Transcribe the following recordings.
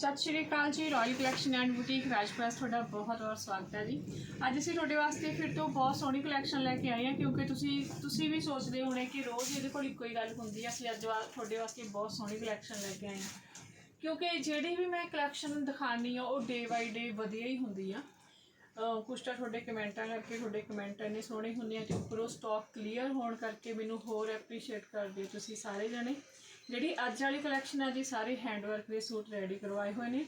Sat Shri Akal ji royal collection and boutique ਰਾਜਪ੍ਰੈਸ ਤੁਹਾਡਾ ਬਹੁਤ ਬਹੁਤ ਸਵਾਗਤ ਹੈ ਜੀ। ਅੱਜ ਅਸੀਂ ਤੁਹਾਡੇ ਵਾਸਤੇ ਫਿਰ ਤੋਂ ਬਹੁਤ ਸੋਹਣੀ ਕਲੈਕਸ਼ਨ ਲੈ ਕੇ ਆਏ ਹਾਂ ਕਿਉਂਕਿ ਤੁਸੀਂ ਤੁਸੀਂ ਵੀ ਸੋਚਦੇ ਹੋਣੇ ਕਿ ਰੋਜ਼ ਇਹਦੇ ਕੋਲ ਇੱਕੋ ਹੀ ਗੱਲ ਹੁੰਦੀ ਹੈ, ਅਸੀਂ ਅੱਜ ਵਾ- ਤੁਹਾਡੇ ਵਾਸਤੇ ਬਹੁਤ ਸੋਹਣੀ ਕਲੈਕਸ਼ਨ ਲੈ ਕੇ ਆਏ ਹਾਂ। ਕਿਉਂਕਿ ਜਿਹੜੀ ਵੀ ਮੈਂ ਕਲੈਕਸ਼ਨ ਦਿਖਾਣੀ ਆ ਉਹ ਡੇ ਬਾਈ ਡੇ ਵਧੀਆ ਹੀ ਹੁੰਦੀ ਆ। ਕੁਛ ਤਾਂ ਤੁਹਾਡੇ ਕਮੈਂਟਾਂ ਕਰਕੇ, ਤੁਹਾਡੇ ਕਮੈਂਟ ਇੰਨੇ ਸੋਹਣੇ ਹੁੰਦੇ ਆ ਤੇ ਉੱਪਰੋਂ ਸਟਾਕ ਕਲੀਅਰ ਹੋਣ ਕਰਕੇ ਮੈਨੂੰ ਹੋਰ ਐਪਰੀਸ਼ੀਏਟ ਕਰਦੇ ਹੋ ਤੁਸੀਂ ਸਾਰੇ ਜਣੇ। ਜਿਹੜੀ ਅੱਜ ਵਾਲੀ ਕਲੈਕਸ਼ਨ ਆ ਜੀ, ਸਾਰੇ ਹੈਂਡਵਰਕ ਦੇ ਸੂਟ ਰੈਡੀ ਕਰਵਾਏ ਹੋਏ ਨੇ।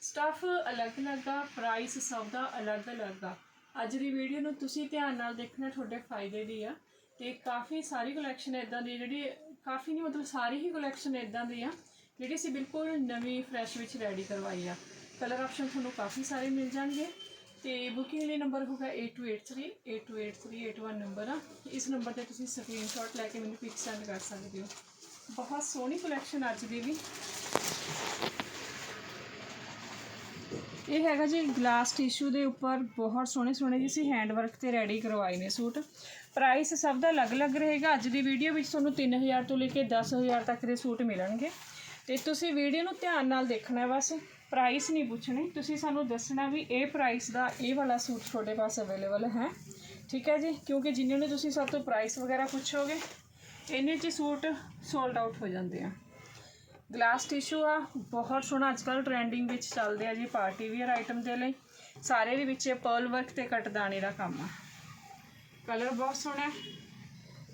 ਸਟਫ ਅਲੱਗ-ਅਲੱਗ ਆ ਪ੍ਰਾਈਸ ਸਭ ਦਾ ਅਲੱਗ-ਅਲੱਗ ਆ। ਅੱਜ ਦੀ ਵੀਡੀਓ ਨੂੰ ਤੁਸੀਂ ਧਿਆਨ ਨਾਲ ਦੇਖਣਾ, ਤੁਹਾਡੇ ਫਾਇਦੇ ਦੀ ਆ। ਤੇ ਕਾਫੀ ਸਾਰੀ ਕਲੈਕਸ਼ਨ ਇਦਾਂ ਦੀ ਜਿਹੜੀ ਕਾਫੀ ਨਹੀਂ, ਮਤਲਬ ਸਾਰੀ ਹੀ ਕਲੈਕਸ਼ਨ ਇਦਾਂ ਦੀ ਆ, ਜਿਹੜੀ ਅਸੀਂ ਬਿਲਕੁਲ ਨਵੀਂ ਫਰੈਸ਼ ਵਿੱਚ ਰੈਡੀ ਕਰਵਾਈ ਆ। ਕਲਰ ਆਪਸ਼ਨ ਤੁਹਾਨੂੰ ਕਾਫੀ ਸਾਰੇ ਮਿਲ ਜਾਣਗੇ। ਤੇ ਬੁਕਿੰਗ ਲਈ ਨੰਬਰ ਹੋਗਾ 8283 828381 ਨੰਬਰ ਆ। ਇਸ ਨੰਬਰ ਤੇ ਤੁਸੀਂ ਸਕਰੀਨਸ਼ਾਟ ਲੈ ਕੇ ਮੈਨੂੰ ਪਿਕ ਸੈਂਡ ਕਰ ਸਕਦੇ ਹੋ। ਬਹੁਤ ਸੋਹਣੀ ਕਲੈਕਸ਼ਨ ਅੱਜ ਦੀ ਵੀ। ਇਹ ਹੈਗਾ ਜੀ ਗਲਾਸ ਟਿਸ਼ੂ ਦੇ ਉੱਪਰ ਬਹੁਤ ਸੋਹਣੇ ਸੋਹਣੇ ਜੀ ਸੀ ਹੈਂਡ ਵਰਕ ਤੇ ਰੈਡੀ ਕਰਵਾਏ ਨੇ ਸੂਟ। ਪ੍ਰਾਈਸ ਸਭ ਦਾ ਅਲੱਗ-ਅਲੱਗ ਰਹੇਗਾ। ਅੱਜ ਦੀ ਵੀਡੀਓ ਵਿੱਚ ਤੁਹਾਨੂੰ 3000 ਤੋਂ ਲੈ ਕੇ 10000 ਤੱਕ ਦੇ ਸੂਟ ਮਿਲਣਗੇ। ਤੇ ਤੁਸੀਂ ਵੀਡੀਓ ਨੂੰ ਧਿਆਨ ਨਾਲ ਦੇਖਣਾ ਬਸ। ਪ੍ਰਾਈਸ ਨਹੀਂ ਪੁੱਛਣੀ। ਤੁਸੀਂ ਸਾਨੂੰ ਦੱਸਣਾ ਵੀ ਇਹ ਪ੍ਰਾਈਸ ਦਾ ਇਹ ਵਾਲਾ ਸੂਟ ਤੁਹਾਡੇ ਪਾਸ ਅਵੇਲੇਬਲ ਹੈ। ਠੀਕ ਹੈ ਜੀ? ਕਿਉਂਕਿ ਜਿੰਨੇ ਨੂੰ ਤੁਸੀਂ ਸਭ ਤੋਂ ਪ੍ਰਾਈਸ ਵਗੈਰਾ ਪੁੱਛੋਗੇ ਇੰਨੇ 'ਚ ਸੂਟ ਸੋਲਡ ਆਊਟ ਹੋ ਜਾਂਦੇ ਆ। ਗਲਾਸ ਟਿਸ਼ੂ ਆ, ਬਹੁਤ ਸੋਹਣਾ ਅੱਜਕੱਲ ਟ੍ਰੈਂਡਿੰਗ ਵਿੱਚ ਚੱਲਦੇ ਆ ਜੀ ਪਾਰਟੀ ਵੀਅਰ ਆਈਟਮ ਦੇ ਲਈ। ਸਾਰੇ ਦੇ ਵਿੱਚ ਪਰਲ ਵਰਕ ਤੇ ਕਟਦਾਣੇ ਦਾ ਕੰਮ ਆ। ਕਲਰ ਬਹੁਤ ਸੋਹਣਾ ਹੈ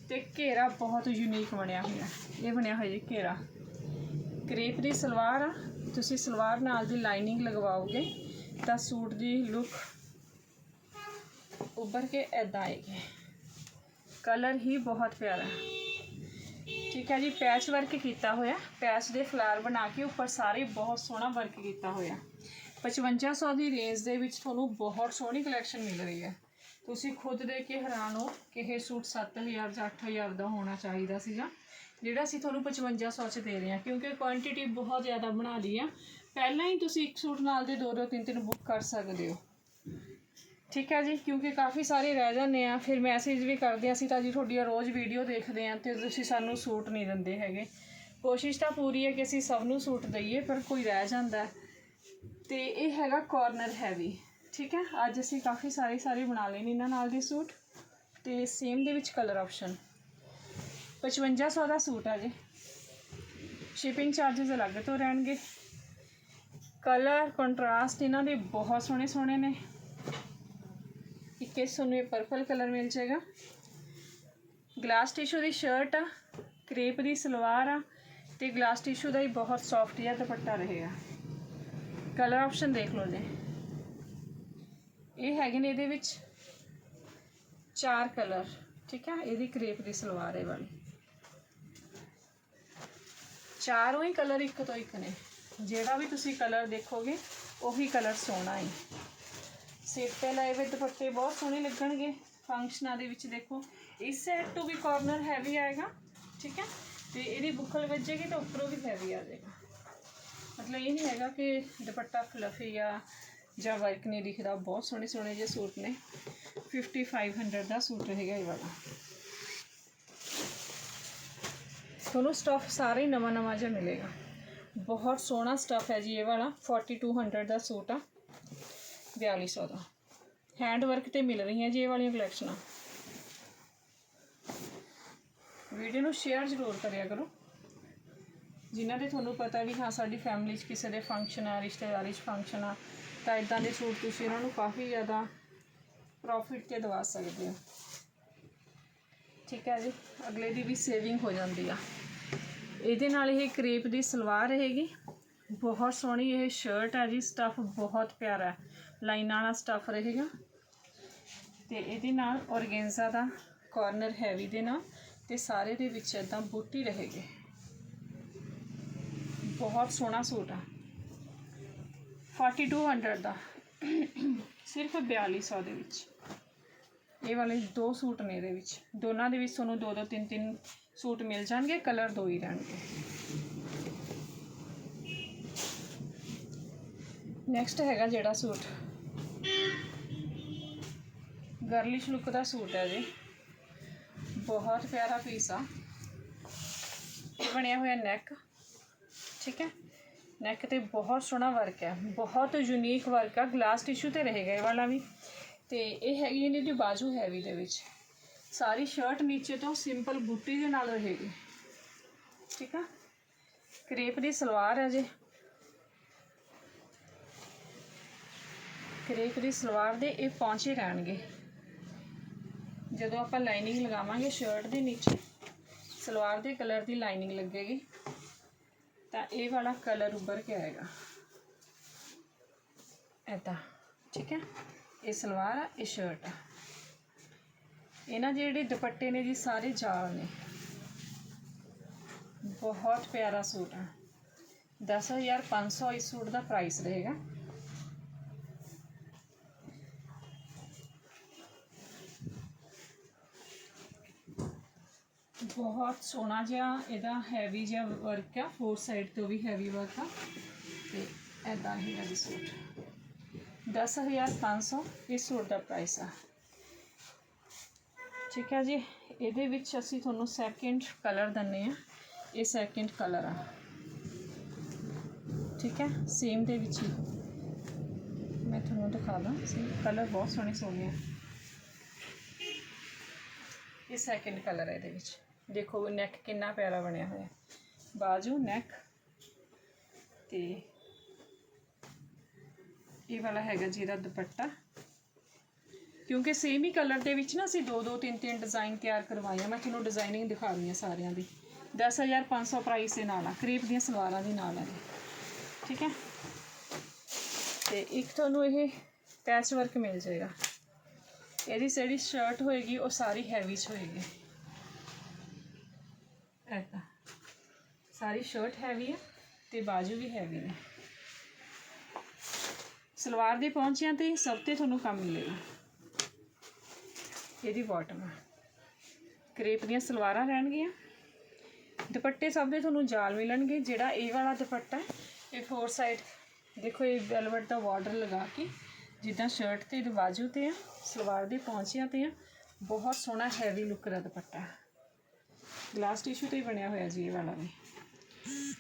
ਤੇ ਘੇਰਾ ਬਹੁਤ ਯੂਨੀਕ ਬਣਿਆ ਹੋਇਆ। ਇਹ ਬਣਿਆ ਹੋਇਆ ਜੀ ਘੇਰਾ। ਕ੍ਰੇਪ ਦੀ ਸਲਵਾਰ ਆ। ਤੁਸੀਂ ਸਲਵਾਰ ਨਾਲ ਦੀ ਲਾਈਨਿੰਗ ਲਗਵਾਓਗੇ ਤਾਂ ਸੂਟ ਦੀ ਲੁੱਕ ਉੱਭਰ ਕੇ ਐਦਾਂ ਆਏਗੀ। ਕਲਰ ਹੀ ਬਹੁਤ ਪਿਆਰਾ ਹੈ। ਠੀਕ ਹੈ ਜੀ, ਪੈਚ ਵਰਕ ਕੀਤਾ ਹੋਇਆ। ਪੈਚ ਦੇ ਫਲਾਰ ਬਣਾ ਕੇ ਉੱਪਰ ਸਾਰੇ ਬਹੁਤ ਸੋਹਣਾ ਵਰਕ ਕੀਤਾ ਹੋਇਆ। 5500 ਦੀ ਰੇਂਜ ਦੇ ਵਿੱਚ ਤੁਹਾਨੂੰ ਬਹੁਤ ਸੋਹਣੀ ਕਲੈਕਸ਼ਨ ਮਿਲ ਰਹੀ ਹੈ। ਤੁਸੀਂ ਖੁਦ ਦੇਖ ਕੇ ਹੈਰਾਨ ਹੋ ਕਿ ਇਹ ਸੂਟ 7000 ਜਾਂ 8000 ਦਾ ਹੋਣਾ ਚਾਹੀਦਾ ਸੀਗਾ, ਜਿਹੜਾ ਅਸੀਂ ਤੁਹਾਨੂੰ 5500 ਚ ਦੇ ਰਹੇ ਹਾਂ, ਕਿਉਂਕਿ ਕੁਆਂਟੀਟੀ ਬਹੁਤ ਜ਼ਿਆਦਾ ਬਣਾ ਲਈ ਆ। ਪਹਿਲਾਂ ਹੀ ਤੁਸੀਂ ਇੱਕ ਸੂਟ ਨਾਲ ਦੇ ਦੋ ਦੋ ਤਿੰਨ ਤਿੰਨ ਬੁੱਕ ਕਰ ਸਕਦੇ ਹੋ। ਠੀਕ ਹੈ ਜੀ, ਕਿਉਂਕਿ ਕਾਫੀ ਸਾਰੇ ਰਹਿ ਜਾਂਦੇ ਆ, ਫਿਰ ਮੈਸੇਜ ਵੀ ਕਰਦੇ ਆ, ਅਸੀਂ ਤਾਂ ਜੀ ਤੁਹਾਡੀਆਂ ਰੋਜ਼ ਵੀਡੀਓ ਦੇਖਦੇ ਆ ਤੇ ਤੁਸੀਂ ਸਾਨੂੰ ਸੂਟ ਨਹੀਂ ਦਿੰਦੇ ਹੈਗੇ। ਕੋਸ਼ਿਸ਼ ਤਾਂ ਪੂਰੀ ਹੈ ਕਿ ਅਸੀਂ ਸਭ ਨੂੰ ਸੂਟ ਦਈਏ, ਪਰ ਕੋਈ ਰਹਿ ਜਾਂਦਾ। ਹੈ। ਤੇ ਇਹ ਹੈਗਾ ਕਾਰਨਰ ਹੈਵੀ ਠੀਕ ਹੈ? ਅੱਜ ਅਸੀਂ ਕਾਫੀ ਸਾਰੇ ਸਾਰੇ ਬਣਾ ਲਏ ਨੇ ਇਹਨਾਂ ਨਾਲ ਦੇ ਸੂਟ ਤੇ ਸੇਮ ਦੇ ਵਿੱਚ ਕਲਰ ਆਪਸ਼ਨ 5500 ਦਾ ਸੂਟ ਆ ਜੀ। ਸ਼ਿਪਿੰਗ ਚਾਰजेस ਅਲੱਗ ਤੋਂ ਰਹਿਣਗੇ। ਕਲਰ ਕੰਟਰਾਸਟ ਇਹਨਾਂ ਦੇ ਬਹੁਤ ਸੋਹਣੇ ਸੋਹਣੇ ਨੇ। ਇੱਕ ਇਸ ਤੁਹਾਨੂੰ ਇਹ ਪਰਪਲ ਕਲਰ ਮਿਲ ਜਾਏਗਾ। ਗਲਾਸ ਟਿਸ਼ੂ ਦੀ ਸ਼ਰਟ ਆ ਕ੍ਰੇਪ ਦੀ ਸਲਵਾਰ ਆ ਤੇ ਗਲਾਸ ਟਿਸ਼ੂ ਦਾ ਹੀ ਬਹੁਤ ਸੌਫਟ ਜਿਹਾ ਦੁਪੱਟਾ ਰਹੇਗਾ। ਕਲਰ ਆਪਸ਼ਨ ਦੇਖ ਲਓ ਜੀ। ਇਹ ਹੈਗੇ ਨੇ ਇਹਦੇ ਵਿੱਚ ਚਾਰ ਕਲਰ ਠੀਕ ਆ? ਇਹਦੀ ਕ੍ਰੇਪ ਦੀ ਸਲਵਾਰ ਹੈ ਵਾਲੀ। ਚਾਰੋਂ ਹੀ ਕਲਰ ਇੱਕ ਤੋਂ ਇੱਕ ਨੇ। ਜਿਹੜਾ ਵੀ ਤੁਸੀਂ ਕਲਰ ਦੇਖੋਗੇ, ਉਹੀ ਕਲਰ ਸੋਹਣਾ ਹੈ। ਸਿਰ ਤੇ ਲਾਏ ਹੋਏ ਦੁਪੱਟੇ ਬਹੁਤ ਸੋਹਣੇ ਲੱਗਣਗੇ ਫੰਕਸ਼ਨਾਂ ਦੇ ਵਿੱਚ ਦੇਖੋ। ਇਸ ਸਾਈਡ ਤੋਂ ਵੀ ਕਾਰਨਰ ਹੈਵੀ ਆਏਗਾ, ਠੀਕ ਹੈ? ਤੇ ਇਹਦੀ ਬੁੱਕਲ ਵੱਜੇਗੀ ਤਾਂ ਉੱਪਰੋਂ ਵੀ ਹੈਵੀ ਆ ਜਾਏਗਾ। ਮਤਲਬ ਇਹ ਨਹੀਂ ਹੈਗਾ ਕਿ ਦੁਪੱਟਾ ਫਲਫੀ ਆ ਜਾਂ ਵਰਕ ਨਹੀਂ ਦਿਖਦਾ, ਬਹੁਤ ਸੋਹਣੇ ਸੋਹਣੇ ਜਿਹੇ ਸੂਟ ਨੇ। 5500 ਦਾ ਸੂਟ ਹੈਗਾ ਇਹ ਵਾਲਾ। ਤੁਹਾਨੂੰ ਸਟਫ ਸਾਰੇ ਨਵਾਂ ਨਵਾਂ ਜਿਹਾ ਮਿਲੇਗਾ। ਬਹੁਤ ਸੋਹਣਾ ਸਟਫ ਹੈ ਜੀ ਇਹ ਵਾਲਾ 4200 ਦਾ ਸੂਟ ਆ। 4200 ਦਾ। ਹੈਂਡ ਵਰਕ ਤੇ ਮਿਲ ਰਹੀਆਂ ਜੀ ਇਹ ਵਾਲੀਆਂ ਕਲੈਕਸ਼ਨਾਂ ਵੀਡੀਓ ਨੂੰ ਸ਼ੇਅਰ ਜ਼ਰੂਰ ਕਰਿਆ ਕਰੋ। ਜਿਨ੍ਹਾਂ ਦੇ ਤੁਹਾਨੂੰ ਪਤਾ ਵੀ ਹਾਂ, ਸਾਡੀ ਫੈਮਿਲੀ 'ਚ ਕਿਸੇ ਦੇ ਫੰਕਸ਼ਨ ਆ, ਰਿਸ਼ਤੇਦਾਰੀ 'ਚ ਫੰਕਸ਼ਨ ਆ, ਤਾਂ ਇਦਾਂ ਦੇ ਸੂਟ ਤੁਸੀਂ ਉਹਨਾਂ ਨੂੰ ਕਾਫੀ ਜ਼ਿਆਦਾ ਪ੍ਰੋਫਿਟ ਤੇ ਦਵਾ ਸਕਦੇ ਹੋ। ਠੀਕ ਹੈ ਜੀ, ਅਗਲੇ ਦੀ ਵੀ ਸੇਵਿੰਗ ਹੋ ਜਾਂਦੀ ਆ। ਇਹਦੇ ਨਾਲ ਇਹ ਕ੍ਰੇਪ ਦੀ ਸਲਵਾਰ ਰਹੇਗੀ। ਬਹੁਤ ਸੋਹਣੀ ਇਹ ਸ਼ਰਟ ਹੈ ਜੀ ਸਟੱਫ ਬਹੁਤ ਪਿਆਰਾ ਲਾਈਨਾਂ ਵਾਲਾ ਸਟਫ ਰਹੇਗਾ। ਤੇ ਇਹਦੇ ਨਾਲ ਔਰਗੈਂਜ਼ਾ ਦਾ ਕਾਰਨਰ ਹੈਵੀ ਦੇ ਨਾਲ ਤੇ ਸਾਰੇ ਦੇ ਵਿੱਚ ਇਦਾਂ ਬੂਟੀ ਰਹੇਗੀ। ਬਹੁਤ ਸੋਹਣਾ ਸੂਟ ਆ। 4200 ਦਾ। ਸਿਰਫ 4200 ਦੇ ਵਿੱਚ। ਇਹ ਵਾਲੇ ਦੋ ਸੂਟ ਨੇ ਇਹਦੇ ਵਿੱਚ। ਦੋਨਾਂ ਦੇ ਵਿੱਚ ਤੁਹਾਨੂੰ ਦੋ ਦੋ ਤਿੰਨ ਤਿੰਨ ਸੂਟ ਮਿਲ ਜਾਣਗੇ ਕਲਰ ਦੋ ਹੀ ਰਹਿਣਗੇ। ਨੈਕਸਟ ਹੈਗਾ ਜਿਹੜਾ ਸੂਟ। ਗਰਲਿਸ਼ ਲੁੱਕ ਦਾ ਸੂਟ ਹੈ ਜੀ। ਬਹੁਤ ਪਿਆਰਾ ਪੀਸ ਆ। ਇਹ ਬਣਿਆ ਹੋਇਆ ਨੈਕ ਠੀਕ ਹੈ? ਨੈਕ ਤੇ ਬਹੁਤ ਸੋਹਣਾ ਵਰਕ ਹੈ। ਬਹੁਤ ਯੂਨੀਕ ਵਰਕ ਆ। ਗਲਾਸ ਟਿਸ਼ੂ ਤੇ ਰਹੇਗਾ ਇਹ ਵਾਲਾ ਵੀ। ਤੇ ਇਹ ਹੈਗੀ ਇਹਦੀ ਜੋ ਬਾਜੂ ਹੈਵੀ ਦੇ ਵਿੱਚ। ਸਾਰੀ ਸ਼ਰਟ ਨੀਚੇ ਤੋਂ ਸਿੰਪਲ ਬੂਟੀ ਦੇ ਨਾਲ ਰਹੇਗੀ। ਠੀਕ ਆ? ਕਰੇਪ ਦੀ ਸਲਵਾਰ ਹੈ ਜੀ। ਕਰੇਪ ਦੀ ਸਲਵਾਰ ਦੇ ਇਹ ਪੌਂਚੇ ਰਹਿਣਗੇ। ਜਦੋਂ ਆਪਾਂ ਲਾਈਨਿੰਗ ਲਗਾਵਾਂਗੇ ਸ਼ਰਟ ਦੇ ਨੀਚੇ, ਸਲਵਾਰ ਦੇ ਕਲਰ ਦੀ ਲਾਈਨਿੰਗ ਲੱਗੇਗੀ, ਤਾਂ ਇਹ ਵਾਲਾ ਕਲਰ ਉੱਭਰ ਕੇ ਆਏਗਾ। ਐਦਾਂ ਠੀਕ ਹੈ? ਇਹ ਸਲਵਾਰ ਆ, ਇਹ ਸ਼ਰਟ ਆ। ਇਹਨਾਂ ਦੇ ਜਿਹੜੇ ਦੁਪੱਟੇ ਨੇ ਜੀ, ਸਾਰੇ ਜਾਲ ਨੇ। ਬਹੁਤ ਪਿਆਰਾ ਸੂਟ ਆ। 10500 ਇਸ ਸੂਟ ਦਾ ਪ੍ਰਾਈਸ ਰਹੇਗਾ। ਬਹੁਤ ਸੋਹਣਾ ਜਿਹਾ ਇਹਦਾ ਹੈਵੀ ਜਿਹਾ ਵਰਕ ਆ ਫੋਰ ਸਾਈਡ ਤੋਂ ਵੀ ਹੈਵੀ ਵਰਕ ਆ। ਤੇ ਐਦਾਂ ਹੀ ਹੈ ਜੀ ਸੂਟ 10500 ਇਸ ਸੂਟ ਦਾ ਪ੍ਰਾਈਸ ਆ। ਠੀਕ ਹੈ ਜੀ, ਇਹਦੇ ਵਿੱਚ ਅਸੀਂ ਤੁਹਾਨੂੰ ਸੈਕਿੰਡ ਕਲਰ ਦੰਨੇ ਆ ਇਹ ਸੈਕਿੰਡ ਕਲਰ ਆ। ਠੀਕ ਹੈ ਸੇਮ ਦੇ ਵਿੱਚ ਹੀ। ਮੈਂ ਤੁਹਾਨੂੰ ਦਿਖਾ ਦਾਂ ਸੀ ਕਲਰ ਬਹੁਤ ਸੋਹਣੇ ਸੋਹਣੇ ਆ। ਇਹ ਸੈਕਿੰਡ ਕਲਰ ਹੈ ਇਹਦੇ ਵਿੱਚ। ਦੇਖੋ ਨੈਕ ਕਿੰਨਾ ਪਿਆਰਾ ਬਣਿਆ ਹੋਇਆ। ਬਾਜੂ ਨੈਕ ਤੇ ਇਹ ਵਾਲਾ ਹੈਗਾ ਜੀ ਇਹਦਾ ਦੁਪੱਟਾ। ਕਿਉਂਕਿ ਸੇਮ ਹੀ ਕਲਰ ਦੇ ਵਿੱਚ ਨਾ ਅਸੀਂ ਦੋ ਦੋ, ਤਿੰਨ ਤਿੰਨ ਡਿਜ਼ਾਈਨ ਤਿਆਰ ਕਰਵਾਏ ਮੈਂ ਤੁਹਾਨੂੰ ਡਿਜ਼ਾਈਨਿੰਗ ਦਿਖਾ ਰਹੀ ਹਾਂ ਸਾਰਿਆਂ ਦੀ। 10500 ਪ੍ਰਾਈਸ ਦੇ ਨਾਲ ਆ, ਕਰੀਬ ਦੀਆਂ ਸਲਵਾਰਾਂ ਦੇ ਨਾਲ ਹੈ ਠੀਕ ਹੈ? ਤੇ ਇੱਕ ਤੁਹਾਨੂੰ ਇਹ ਪੈਚ ਵਰਕ ਮਿਲ ਜਾਏਗਾ। ਇਹਦੀ ਜਿਹੜੀ ਸ਼ਰਟ ਹੋਏਗੀ, ਉਹ ਸਾਰੀ ਹੈਵੀ ਚ ਹੋਏਗੀ। ਐਦਾਂ ਸਾਰੀ ਸ਼ਰਟ ਹੈਵੀ ਹੈ ਤੇ ਬਾਜੂ ਵੀ ਹੈਵੀ ਨੇ। ਸਲਵਾਰ ਦੇ ਪਹੁੰਚਿਆਂ ਤੇ ਸਭ ਤੇ ਤੁਹਾਨੂੰ ਕੰਮ ਮਿਲੇਗਾ। ਇਹਦੀ ਬਾਟਮ ਹੈ ਕਰੇਪ ਦੀਆਂ ਸਲਵਾਰਾਂ ਰਹਿਣਗੀਆਂ। ਦੁਪੱਟੇ ਸਭ ਦੇ ਤੁਹਾਨੂੰ ਜਾਲ ਮਿਲਣਗੇ। ਜਿਹੜਾ ਇਹ ਵਾਲਾ ਦੁਪੱਟਾ ਇਹ ਫੋਰ ਸਾਈਡ ਦੇਖੋ ਇਹ ਵੈਲਵਟ ਦਾ ਬਾਰਡਰ ਲਗਾ ਕੇ ਜਿੱਦਾਂ ਸ਼ਰਟ ਤੇ ਬਾਜੂ ਤੇ ਆ, ਸਲਵਾਰ ਦੇ ਪਹੁੰਚਿਆਂ ਤੇ ਆ, ਬਹੁਤ ਸੋਹਣਾ ਹੈਵੀ ਲੁੱਕ ਦਾ ਦੁਪੱਟਾ ਗਲਾਸ ਟਿਸ਼ੂ ਤੇ ਹੀ ਬਣਿਆ ਹੋਇਆ ਜੀ ਇਹ ਵਾਲਾ ਵੀ।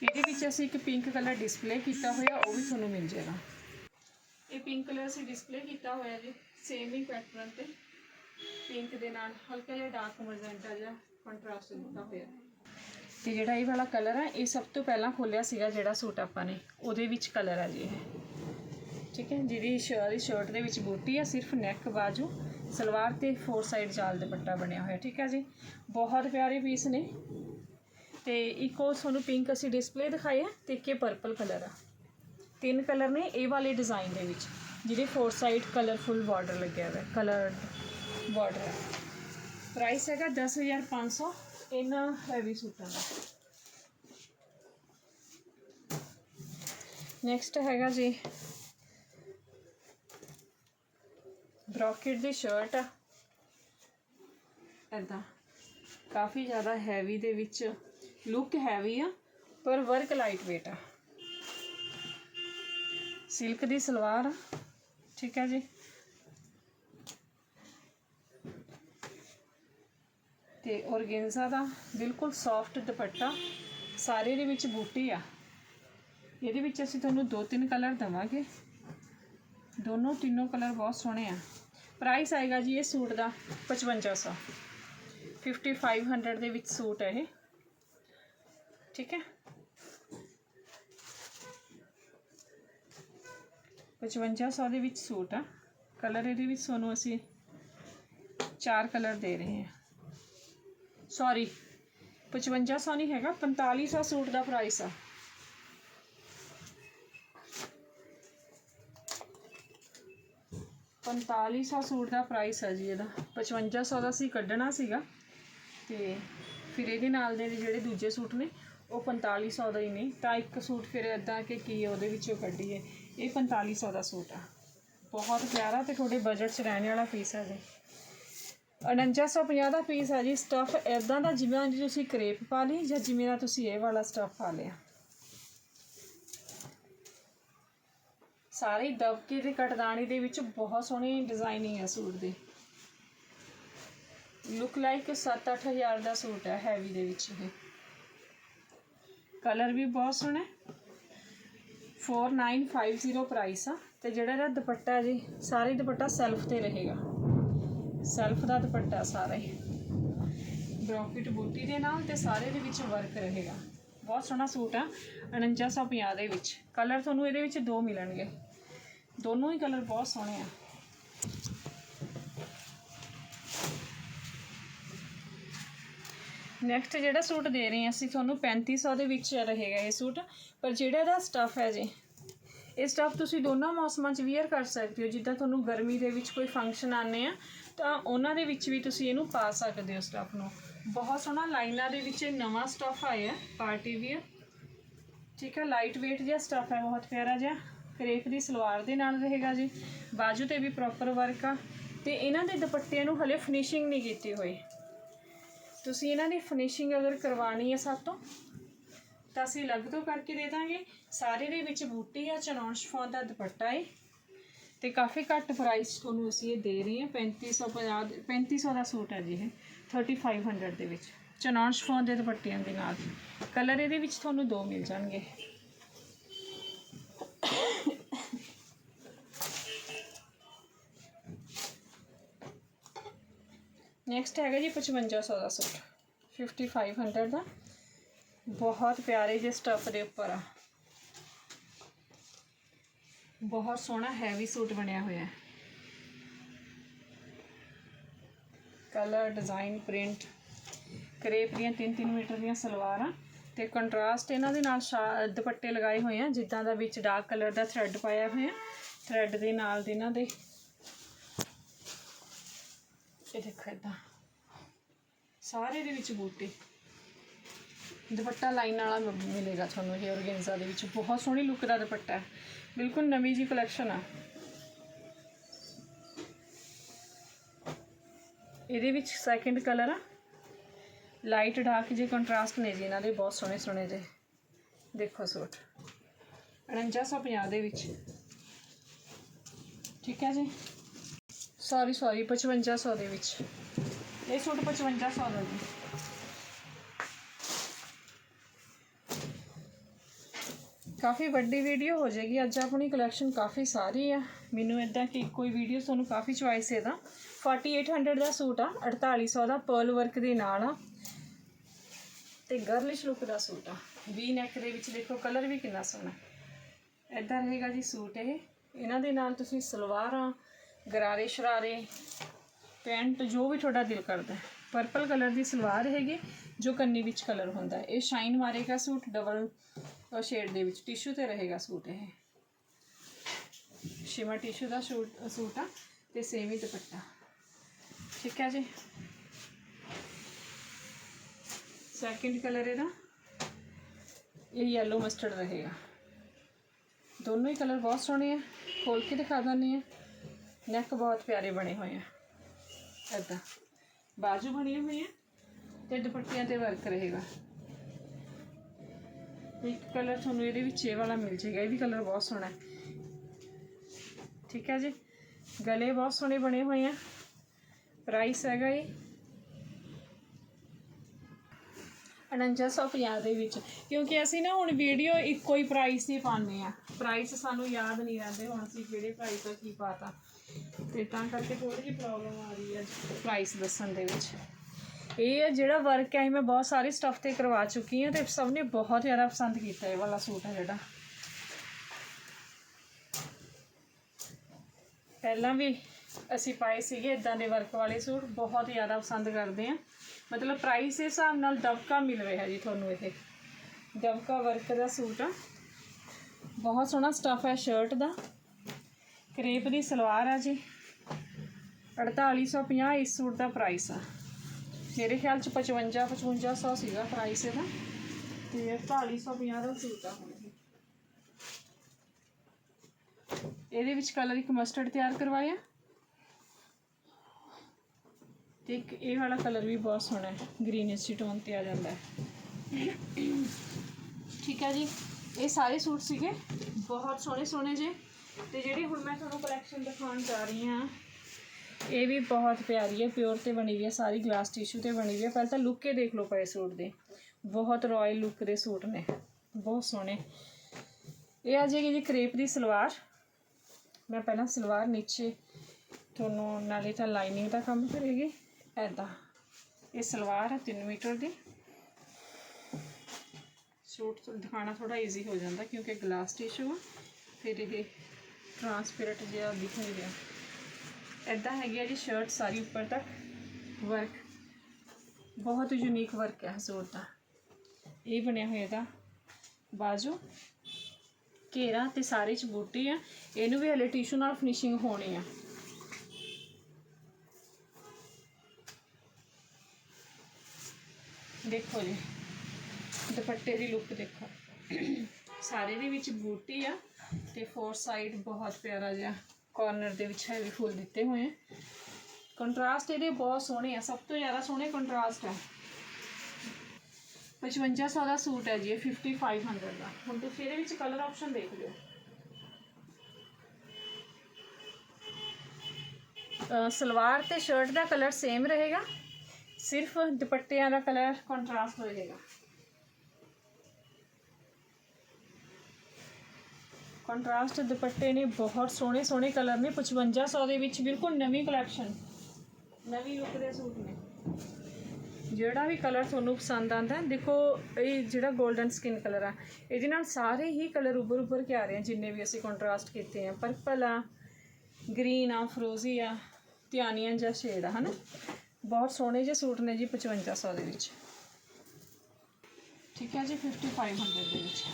ਇਹਦੇ ਵਿੱਚ ਅਸੀਂ ਇੱਕ ਪਿੰਕ ਕਲਰ ਡਿਸਪਲੇ ਕੀਤਾ ਹੋਇਆ, ਉਹ ਵੀ ਤੁਹਾਨੂੰ ਮਿਲ ਜਾਏਗਾ। ਇਹ ਪਿੰਕ ਕਲਰ ਅਸੀਂ ਡਿਸਪਲੇ ਕੀਤਾ ਹੋਇਆ ਜੀ ਸੇਮ ਹੀ ਪੈਟਰਨ ਤੇ। ਪਿੰਕ ਦੇ ਨਾਲ ਹਲਕਾ ਜਿਹਾ ਡਾਰਕ ਮਜੈਂਟਾ ਜਿਹਾ ਕੰਟਰਾਸਟ ਦਿੱਤਾ ਹੋਇਆ। ਤੇ ਜਿਹੜਾ ਇਹ ਵਾਲਾ ਕਲਰ ਹੈ ਇਹ ਸਭ ਤੋਂ ਪਹਿਲਾਂ ਖੋਲਿਆ ਸੀਗਾ ਜਿਹੜਾ ਸੂਟ ਆਪਾਂ ਨੇ, ਉਹਦੇ ਵਿੱਚ ਕਲਰ ਹੈ ਜੀ ਇਹ। ਠੀਕ ਹੈ ਜਿਹੜੀ ਸ਼ਰਟ ਸ਼ਰਟ ਦੇ ਵਿੱਚ ਬੂਟੀ ਆ, ਸਿਰਫ ਨੈਕ ਬਾਜੂ। ਸਲਵਾਰ ਤੇ ਫੋਰ ਸਾਈਡ ਜਾਲ ਦੁਪੱਟਾ ਬਣਿਆ ਹੋਇਆ, ਠੀਕ ਹੈ ਜੀ? ਬਹੁਤ ਪਿਆਰੇ ਪੀਸ ਨੇ। ਤੇ ਇੱਕ ਉਹ ਤੁਹਾਨੂੰ ਪਿੰਕ ਅਸੀਂ ਡਿਸਪਲੇ ਦਿਖਾਈ ਹੈ, ਤੇ ਇੱਕ ਇਹ ਪਰਪਲ ਕਲਰ ਆ। ਤਿੰਨ ਕਲਰ ਨੇ ਇਹ ਵਾਲੇ ਡਿਜ਼ਾਈਨ ਦੇ ਵਿੱਚ, ਜਿਹਦੇ ਫੋਰ ਸਾਈਡ ਕਲਰਫੁਲ ਬਾਰਡਰ ਲੱਗਿਆ ਹੋਇਆ ਕਲਰਡ ਬਾਰਡਰ ਪ੍ਰਾਈਸ ਹੈਗਾ 10500 ਇਹਨਾਂ ਹੈਵੀ ਸੂਟਾਂ ਦਾ। ਨੈਕਸਟ ਹੈਗਾ ਜੀ ਬ੍ਰੋਕੇਟ ਦੀ ਸ਼ਰਟ ਆ। ਐਦਾਂ ਕਾਫੀ ਜ਼ਿਆਦਾ ਹੈਵੀ ਦੇ ਵਿੱਚ ਲੁੱਕ ਹੈਵੀ ਆ। ਪਰ ਵਰਕ ਲਾਈਟ weight ਆ। ਸਿਲਕ ਦੀ ਸਲਵਾਰ ਆ। ਠੀਕ ਹੈ ਜੀ। ਤੇ ਔਰਗੇਂਜ਼ਾ ਦਾ ਬਿਲਕੁਲ ਸੌਫਟ ਦੁਪੱਟਾ। ਸਾਰੇ ਦੇ ਵਿੱਚ ਬੂਟੀ ਆ। ਇਹਦੇ ਵਿੱਚ ਅਸੀਂ ਤੁਹਾਨੂੰ ਦੋ ਤਿੰਨ ਕਲਰ ਦਵਾਂਗੇ। ਦੋਨੋਂ ਤਿੰਨੋਂ ਕਲਰ ਬਹੁਤ ਸੋਹਣੇ ਆ। ਪ੍ਰਾਈਸ ਆਏਗਾ ਜੀ ਇਹ ਸੂਟ ਦਾ 5500 5500 ਦੇ ਵਿੱਚ ਸੂਟ ਹੈ ਇਹ। ਠੀਕ ਹੈ? 5500 ਦੇ ਵਿੱਚ ਸੂਟ ਆ। ਕਲਰ ਇਹਦੇ ਵਿੱਚ ਤੁਹਾਨੂੰ ਅਸੀਂ ਚਾਰ ਕਲਰ ਦੇ ਰਹੇ ਹਾਂ। ਸੌਰੀ 5500 ਨਹੀਂ ਹੈਗਾ 4500 ਸੂਟ ਦਾ ਪ੍ਰਾਈਸ ਆ। ਪੰਤਾਲੀ ਸੌ ਸੂਟ ਦਾ ਪ੍ਰਾਈਸ ਹੈ ਜੀ ਇਹਦਾ। 5500 ਦਾ ਸੀ ਕੱਢਣਾ ਸੀਗਾ। ਤੇ ਫਿਰ ਇਹਦੇ ਨਾਲ ਦੇ ਜਿਹੜੇ ਦੂਜੇ ਸੂਟ ਨੇ, ਉਹ 4500 ਦਾ ਹੀ ਨੇ। ਤਾਂ ਇੱਕ ਸੂਟ ਫਿਰ ਇਦਾਂ ਕਿ ਕੀ ਉਹਦੇ ਵਿੱਚੋਂ ਕੱਢੀਏ। ਇਹ 4500 ਦਾ ਸੂਟ ਆ। ਬਹੁਤ ਪਿਆਰਾ ਤੇ ਤੁਹਾਡੇ ਬਜਟ 'ਚ ਰਹਿਣ ਵਾਲਾ ਪੀਸ ਹੈ ਜੀ। 4950 ਦਾ ਪੀਸ ਹੈ ਜੀ। ਸਟਫ ਇਦਾਂ ਦਾ ਜਿਵੇਂ ਦੀ ਤੁਸੀਂ ਕਰੇਪ ਪਾ ਲਈ ਜਾਂ ਜਿਵੇਂ ਦਾ ਤੁਸੀਂ ਇਹ ਵਾਲਾ ਸਟਫ ਪਾ ਲਿਆ। ਸਾਰੇ ਦਬਕੇ ਤੇ ਕਟਦਾਣੀ ਦੇ ਵਿੱਚ ਬਹੁਤ ਸੋਹਣੀ ਡਿਜ਼ਾਈਨਿੰਗ ਹੈ ਸੂਟ ਦੀ। ਲੁੱਕ ਲਾਈਕ 7-8000 ਦਾ ਸੂਟ ਹੈ ਹੈਵੀ ਦੇ ਵਿੱਚ ਇਹ। ਕਲਰ ਵੀ ਬਹੁਤ ਸੋਹਣਾ ਹੈ। 4950 ਪ੍ਰਾਈਸ ਆ ਤੇ ਜਿਹੜਾ ਇਹਦਾ ਦੁਪੱਟਾ ਜੀ, ਸਾਰੇ ਦੁਪੱਟਾ ਸੈਲਫ ਤੇ ਰਹੇਗਾ। ਸੈਲਫ ਦਾ ਦੁਪੱਟਾ ਸਾਰਾ ਹੀ। ਬ੍ਰੋਕਟ ਬੂਟੀ ਦੇ ਨਾਲ ਤੇ ਸਾਰੇ ਦੇ ਵਿੱਚ ਵਰਕ ਰਹੇਗਾ। ਬਹੁਤ ਸੋਹਣਾ ਸੂਟ ਆ 4950 ਦੇ ਵਿੱਚ। ਕਲਰ ਤੁਹਾਨੂੰ ਇਹਦੇ ਵਿੱਚ ਦੋ ਮਿਲਣਗੇ। ਦੋਨੋਂ ਹੀ ਕਲਰ ਬਹੁਤ ਸੋਹਣੇ ਆ। ਨੈਕਸਟ ਜਿਹੜਾ ਸੂਟ ਦੇ ਰਹੇ ਹਾਂ ਅਸੀਂ, ਤੁਹਾਨੂੰ 3500 ਦੇ ਵਿੱਚ ਰਹੇਗਾ ਇਹ ਸੂਟ। ਪਰ ਜਿਹੜਾ ਇਹਦਾ ਸਟਫ ਹੈ ਜੀ, ਇਹ ਸਟਫ ਤੁਸੀਂ ਦੋਨਾਂ ਮੌਸਮਾਂ 'ਚ ਵੀਅਰ ਕਰ ਸਕਦੇ ਹੋ। ਜਿੱਦਾਂ ਤੁਹਾਨੂੰ ਗਰਮੀ ਦੇ ਵਿੱਚ ਕੋਈ ਫੰਕਸ਼ਨ ਆਨੇ ਆ, ਤਾਂ ਉਹਨਾਂ ਦੇ ਵਿੱਚ ਵੀ ਤੁਸੀਂ ਇਹਨੂੰ ਪਾ ਸਕਦੇ ਹੋ ਸਟਫ ਨੂੰ। ਬਹੁਤ ਸੋਹਣਾ ਲਾਈਨਾਂ ਦੇ ਵਿੱਚ ਇਹ ਨਵਾਂ ਸਟਫ ਆਇਆ ਪਾਰਟੀ ਵੀਅਰ ਠੀਕ ਹੈ ਲਾਈਟ weight ਜਿਹਾ ਸਟਫ ਹੈ, ਬਹੁਤ ਪਿਆਰਾ ਜਿਹਾ। ਕਰੇਪ ਦੀ ਸਲਵਾਰ ਦੇ ਨਾਲ ਰਹੇਗਾ ਜੀ। ਬਾਜੂ ਤੇ ਵੀ ਪ੍ਰੋਪਰ ਵਰਕ ਆ। ਤੇ ਇਹਨਾਂ ਦੇ ਦੁਪੱਟਿਆਂ ਨੂੰ ਹਲੇ ਫਿਨਿਸ਼ਿੰਗ ਨਹੀਂ ਕੀਤੀ ਹੋਈ। ਤੁਸੀਂ ਇਹਨਾਂ ਦੀ ਫਿਨਿਸ਼ਿੰਗ ਅਗਰ ਕਰਵਾਣੀ ਹੈ ਸਭ ਤੋਂ ਤਾਂ ਅਸੀਂ ਅਲੱਗ ਤੋਂ ਕਰਕੇ ਦੇ ਦਾਂਗੇ। ਸਾਰੇ ਦੇ ਵਿੱਚ ਬੂਟੀ ਆ ਚਨੌਨ ਸ਼ਫੋਨ ਦਾ ਦੁਪੱਟਾ ਹੈ ਤੇ ਕਾਫੀ ਘੱਟ ਪ੍ਰਾਈਸ ਤੁਹਾਨੂੰ ਅਸੀਂ ਇਹ ਦੇ ਰਹੇ ਹਾਂ। 3550 ਦੇ- 3500 ਦਾ ਸੂਟ ਹੈ ਜੀ ਇਹ 3500 ਦੇ ਵਿੱਚ। ਚਨੌਨ ਸ਼ਫੋਨ ਦੇ ਦੁਪੱਟਿਆਂ ਦੇ ਨਾਲ। ਕਲਰ ਇਹਦੇ ਵਿੱਚ ਤੁਹਾਨੂੰ ਦੋ ਮਿਲ ਜਾਣਗੇ। ਨੈਕਸਟ ਹੈਗਾ ਜੀ 5500 ਦਾ ਸੂਟ। 5500 ਦਾ। ਬਹੁਤ ਪਿਆਰੇ ਜਿਹੇ ਸਟੱਫ ਦੇ ਉੱਪਰ ਆ। ਬਹੁਤ ਸੋਹਣਾ ਹੈਵੀ ਸੂਟ ਬਣਿਆ ਹੋਇਆ ਹੈ। ਕਲਰ ਡਿਜ਼ਾਈਨ ਪ੍ਰਿੰਟ ਕਰੇਪ ਦੀਆਂ 3-3 ਮੀਟਰ ਦੀਆਂ ਸਲਵਾਰਾਂ। ਤੇ ਕੰਟਰਾਸਟ ਇਹਨਾਂ ਦੇ ਨਾਲ ਸ਼ਾ- ਦੁਪੱਟੇ ਲਗਾਏ ਹੋਏ ਆ, ਜਿੱਦਾਂ ਦਾ ਵਿੱਚ ਡਾਰਕ ਕਲਰ ਦਾ ਥ੍ਰੈਡ ਪਾਇਆ ਹੋਇਆ ਥ੍ਰੈਡ ਦੇ ਨਾਲ ਦੇ ਇਹਨਾਂ ਦੇ। ਇਹ ਦੇਖੋ ਇਦਾਂ ਸਾਰੇ ਦੇ ਵਿੱਚ ਬੂਟੇ। ਦੁਪੱਟਾ ਲਾਈਨ ਵਾਲਾ ਮਿਲੇਗਾ ਤੁਹਾਨੂੰ ਇਹ ਔਰਗੈਂਜ਼ਾ ਦੇ ਵਿੱਚ। ਬਹੁਤ ਸੋਹਣੀ ਲੁੱਕ ਦਾ ਦੁਪੱਟਾ। ਹੈ ਬਿਲਕੁਲ ਨਵੀਂ ਜੀ ਕਲੈਕਸ਼ਨ ਆ। ਇਹਦੇ ਵਿੱਚ ਸੈਕਿੰਡ ਕਲਰ ਆ। ਲਾਈਟ ਡਾਰਕ ਜੇ ਕੰਟਰਾਸਟ ਨੇ ਜੀ, ਇਹਨਾਂ ਦੇ ਬਹੁਤ ਸੋਹਣੇ ਸੋਹਣੇ ਜੇ। ਦੇਖੋ ਸੂਟ। 4950 ਦੇ ਵਿੱਚ। ਠੀਕ ਹੈ ਜੀ? ਸੌਰੀ ਸੌਰੀ 5500 ਦੇ ਵਿੱਚ। ਇਹ ਸੂਟ 5500 ਦਾ ਜੀ। ਕਾਫੀ ਵੱਡੀ ਵੀਡੀਓ ਹੋ ਜਾਏਗੀ। ਅੱਜ ਆਪਣੀ ਕਲੈਕਸ਼ਨ ਕਾਫੀ ਸਾਰੀ ਆ। ਮੈਨੂੰ ਇਦਾਂ ਕਿ ਕੋਈ ਵੀਡੀਓ ਤੁਹਾਨੂੰ ਕਾਫੀ ਚੁਆਇਸ ਹੈ ਦਾ। 4800 ਦਾ ਸੂਟ ਆ 4800 ਦਾ ਪਰਲ ਵਰਕ ਦੇ ਨਾਲ ਆ। ਤੇ ਗਰਲਿਸ਼ ਲੁੱਕ ਦਾ ਸੂਟ ਆ। ਵੀ ਨੈਕ ਦੇ ਵਿੱਚ ਦੇਖੋ ਕਲਰ ਵੀ ਕਿੰਨਾ ਸੋਹਣਾ ਇਦਾਂ ਰਹੇਗਾ ਜੀ ਸੂਟ ਇਹ। ਇਹਨਾਂ ਦੇ ਨਾਲ ਤੁਸੀਂ ਸਲਵਾਰਾਂ, ਗਰਾਰੇ ਸ਼ਰਾਰੇ, ਪੈਂਟ, ਜੋ ਵੀ ਤੁਹਾਡਾ ਦਿਲ ਕਰਦਾ ਪਰਪਲ ਕਲਰ ਦੀ ਸਲਵਾਰ ਹੈਗੀ, ਜੋ ਕੰਨੀ ਵਿੱਚ ਕਲਰ ਹੁੰਦਾ ਇਹ ਸ਼ਾਈਨ ਮਾਰੇਗਾ ਸੂਟ ਡਬਲ ਸ਼ੇਡ ਦੇ ਵਿੱਚ ਟਿਸ਼ੂ ਤੇ ਰਹੇਗਾ ਸੂਟ ਇਹ। ਸ਼ਿਮਾ ਟਿਸ਼ੂ ਦਾ ਸੂਟ ਸੂਟ ਆ ਤੇ ਸੇਮੀ ਦੁਪੱਟਾ। ਠੀਕ ਹੈ ਜੀ? ਸੈਕਿੰਡ ਕਲਰ ਇਹਦਾ? ਇਹ yellow ਮਸਟਰਡ ਰਹੇਗਾ। ਦੋਨੋਂ ਹੀ ਕਲਰ ਬਹੁਤ ਸੋਹਣੇ ਆ। ਖੋਲ ਕੇ ਦਿਖਾ ਦਿੰਦੇ ਆ ਨੈਕ ਬਹੁਤ ਪਿਆਰੇ ਬਣੇ ਹੋਏ ਆ। ਏਦਾਂ। ਬਾਜੂ ਬਣੀ ਹੋਈ ਹੈ ਤੇ ਦੁਪੱਟਿਆਂ ਤੇ ਵਰਕ ਰਹੇਗਾ। ਇੱਕ ਕਲਰ ਤੁਹਾਨੂੰ ਇਹਦੇ ਵਿੱਚ ਇਹ ਵਾਲਾ ਮਿਲ ਜਾਏਗਾ। ਇਹ ਵੀ ਕਲਰ ਬਹੁਤ ਸੋਹਣਾ ਹੈ। ਠੀਕ ਹੈ ਜੀ? ਗਲੇ ਬਹੁਤ ਸੋਹਣੇ ਬਣੇ ਹੋਏ ਆ। ਪ੍ਰਾਈਸ ਹੈਗਾ ਇਹ। 4950 ਦੇ ਵਿੱਚ। ਕਿਉਂਕਿ ਅਸੀਂ ਨਾ ਹੁਣ ਵੀਡੀਓ ਇੱਕੋ ਹੀ ਪ੍ਰਾਈਸ ਹੀ ਪਾਉਂਦੇ ਆ ਪ੍ਰਾਈਸ ਸਾਨੂੰ ਯਾਦ ਨਹੀਂ ਰਹਿੰਦੇ, ਹੁਣ ਅਸੀਂ ਕਿਹੜੇ ਪ੍ਰਾਈਸ ਦਾ ਕੀ ਪਾਤਾ। ਤੇ ਤਾਂ ਕਰਕੇ ਥੋੜੀ ਜਿਹੀ ਪ੍ਰੋਬਲਮ ਆ ਰਹੀ ਹੈ ਪ੍ਰਾਈਸ ਦੱਸਣ ਦੇ ਵਿੱਚ। ਇਹ ਹੈ ਜਿਹੜਾ ਵਰਕ ਹੈ ਮੈਂ ਬਹੁਤ ਸਾਰੇ ਸਟੱਫ ਤੇ ਕਰਵਾ ਚੁੱਕੀ ਹਾਂ ਤੇ ਸਭ ਨੇ ਬਹੁਤ ਜ਼ਿਆਦਾ ਪਸੰਦ ਕੀਤਾ ਇਹ ਵਾਲਾ ਸੂਟ ਹੈ ਜਿਹੜਾ। ਪਹਿਲਾਂ ਵੀ ਅਸੀਂ ਪਾਏ ਸੀਗੇ ਇਦਾਂ ਦੇ ਵਰਕ ਵਾਲੇ ਸੂਟ, ਬਹੁਤ ਜ਼ਿਆਦਾ ਪਸੰਦ ਕਰਦੇ ਆ ਮਤਲਬ ਪ੍ਰਾਈਸ ਦੇ ਹਿਸਾਬ ਨਾਲ ਦਬਕਾ ਮਿਲ ਰਿਹਾ ਜੀ ਤੁਹਾਨੂੰ ਇਹ। ਦਬਕਾ ਵਰਕ ਦਾ ਸੂਟ ਆ। ਬਹੁਤ ਸੋਹਣਾ ਸਟੱਫ ਹੈ ਸ਼ਰਟ ਦਾ। ਕਰੇਪ ਦੀ ਸਲਵਾਰ ਆ ਜੀ। 4850 ਇਸ ਸੂਟ ਦਾ ਪ੍ਰਾਈਸ ਆ। ਮੇਰੇ ਖਿਆਲ ਚ 55 5500 ਸੀਗਾ ਪ੍ਰਾਈਸ ਇਹਦਾ। ਤੇ 4850 ਦਾ ਸੂਟ ਆ ਹੁਣ ਇਹਦੇ ਵਿੱਚ ਕਲਰ ਇੱਕ ਮਸਟਰਡ ਤਿਆਰ ਕਰਵਾਇਆ। ਤੇ ਇੱਕ ਇਹ ਵਾਲਾ ਕਲਰ ਵੀ ਬਹੁਤ ਸੋਹਣਾ ਹੈ ਗ੍ਰੀਨਿਸ਼ ਟੋਨ ਤੇ ਆ ਜਾਂਦਾ ਹੈ। ਠੀਕ ਹੈ ਜੀ, ਇਹ ਸਾਰੇ ਸੂਟ ਸੀਗੇ, ਬਹੁਤ ਸੋਹਣੇ ਸੋਹਣੇ ਜੇ। ਤੇ ਜਿਹੜੀ ਹੁਣ ਮੈਂ ਤੁਹਾਨੂੰ ਕਲੈਕਸ਼ਨ ਦਿਖਾਉਣ ਜਾ ਰਹੀ ਹਾਂ, ਇਹ ਵੀ ਬਹੁਤ ਪਿਆਰੀ ਹੈ ਪਿਓਰ ਤੇ ਬਣੀ ਹੋਈ ਹੈ, ਸਾਰੀ ਗਲਾਸ ਟਿਸ਼ੂ ਤੇ ਬਣੀ ਹੋਈ ਹੈ। ਪਹਿਲਾਂ ਤਾਂ ਲੁੱਕ ਹੀ ਦੇਖ ਲਓ ਪਏ ਸੂਟ ਦੇ, ਬਹੁਤ ਰਾਇਲ ਲੁੱਕ ਦੇ ਸੂਟ ਨੇ, ਬਹੁਤ ਸੋਹਣੇ। ਇਹ ਆ ਜਾਏਗੀ ਜੀ ਕਰੇਪ ਦੀ ਸਲਵਾਰ, ਮੈਂ ਪਹਿਲਾਂ ਸਲਵਾਰ ਨੀਚੇ, ਤੁਹਾਨੂੰ ਨਾਲੇ ਤਾਂ ਲਾਈਨਿੰਗ ਦਾ ਕੰਮ ਕਰੇਗੀ। ਐਦਾਂ ਇਹ ਸਲਵਾਰ ਹੈ 3 ਮੀਟਰ ਦੀ। ਸੂਟ ਤੋਂ, ਦਿਖਾਉਣਾ ਥੋੜਾ ਈਜ਼ੀ ਹੋ ਜਾਂਦਾ ਕਿਉਂਕਿ ਗਲਾਸ ਟਿਸ਼ੂ ਆ। ਫਿਰ ਇਹ ਟਰਾਂਸਪੇਰੈਂਟ ਜਿਹਾ ਦਿਖ ਨਹੀਂ ਰਿਹਾ। ਐਦਾਂ ਹੈਗੀ ਆ ਜੀ ਸ਼ਰਟ ਸਾਰੀ ਉੱਪਰ ਤੱਕ। ਵਰਕ ਬਹੁਤ ਯੂਨੀਕ ਵਰਕ ਹੈ ਸੂਟ ਦਾ। ਇਹ ਬਣਿਆ ਹੋਇਆ ਇਹਦਾ। ਬਾਜੂ। ਘੇਰਾ ਤੇ ਸਾਰੇ ਚ ਬੂਟੀ ਆ। ਇਹਨੂੰ ਵੀ ਹਲੇ ਟਿਸ਼ੂ ਨਾਲ ਫਿਨਿਸ਼ਿੰਗ ਹੋਣੀ ਆ। ਦੇਖੋ ਜੀ। ਦੁਪੱਟੇ ਦੀ ਲੁੱਕ ਦੇਖੋ। ਸਾਰੇ ਦੇ ਵਿੱਚ ਬੂਟੀ ਆ ਤੇ ਫੋਰ ਸਾਈਡ ਬਹੁਤ ਪਿਆਰਾ ਜਿਹਾ ਕਾਰਨਰ ਦੇ ਵਿੱਚ ਹੈਵੀ ਫੁੱਲ ਦਿੱਤੇ ਹੋਏ ਆ। ਕੰਟਰਾਸਟ ਇਹਦੇ ਬਹੁਤ ਸੋਹਣੇ ਆ। ਸਭ ਤੋਂ ਜ਼ਿਆਦਾ ਸੋਹਣੇ ਕੰਟਰਾਸਟ ਹੈ 5500 ਦਾ ਸੂਟ ਹੈ ਜੀ, ਇਹ 5500 ਦਾ। ਹੁਣ ਤੁਸੀਂ ਇਹਦੇ ਵਿੱਚ ਕਲਰ ਆਪਸ਼ਨ ਦੇਖ ਲਿਓ। ਸਲਵਾਰ ਤੇ ਸ਼ਰਟ ਦਾ ਕਲਰ ਸੇਮ ਰਹੇਗਾ। ਸਿਰਫ ਦੁਪੱਟਿਆਂ ਦਾ ਕਲਰ ਕੰਟਰਾਸਟ ਹੋ ਜਾਏਗਾ ਕੰਟਰਾਸਟ ਦੁਪੱਟੇ ਨੇ ਬਹੁਤ ਸੋਹਣੇ ਸੋਹਣੇ ਕਲਰ ਨੇ 5500 ਦੇ ਵਿੱਚ ਬਿਲਕੁਲ ਨਵੀਂ ਕਲੈਕਸ਼ਨ ਨਵੀਂ ਲੁੱਕ ਦੇ ਸੂਟ ਨੇ। ਜਿਹੜਾ ਵੀ ਕਲਰ ਤੁਹਾਨੂੰ ਪਸੰਦ ਆਂਦਾ ਦੇਖੋ, ਇਹ ਜਿਹੜਾ 골ਡਨ ਸਕਿਨ ਕਲਰ ਆ, ਇਹਦੇ ਨਾਲ ਸਾਰੇ ਹੀ ਕਲਰ ਉੱਭਰ ਉੱਭਰ ਕੇ ਆ ਰਹੇ ਆ, ਜਿੰਨੇ ਵੀ ਅਸੀਂ ਕੰਟਰਾਸਟ ਕੀਤੇ ਆ। ਪਰਪਲ ਆ ਗ੍ਰੀਨ ਆ ਫਰੋਜ਼ੀ ਆ, ਧਿਆਨੀਆਂ ਜਾਂ ਸ਼ੇਡ ਆ, ਹਨਾ? ਬਹੁਤ ਸੋਹਣੇ ਜਿਹੇ ਸੂਟ ਨੇ ਜੀ 5500 ਦੇ ਵਿੱਚ। ਠੀਕ ਹੈ ਜੀ 5500 ਦੇ ਵਿੱਚ।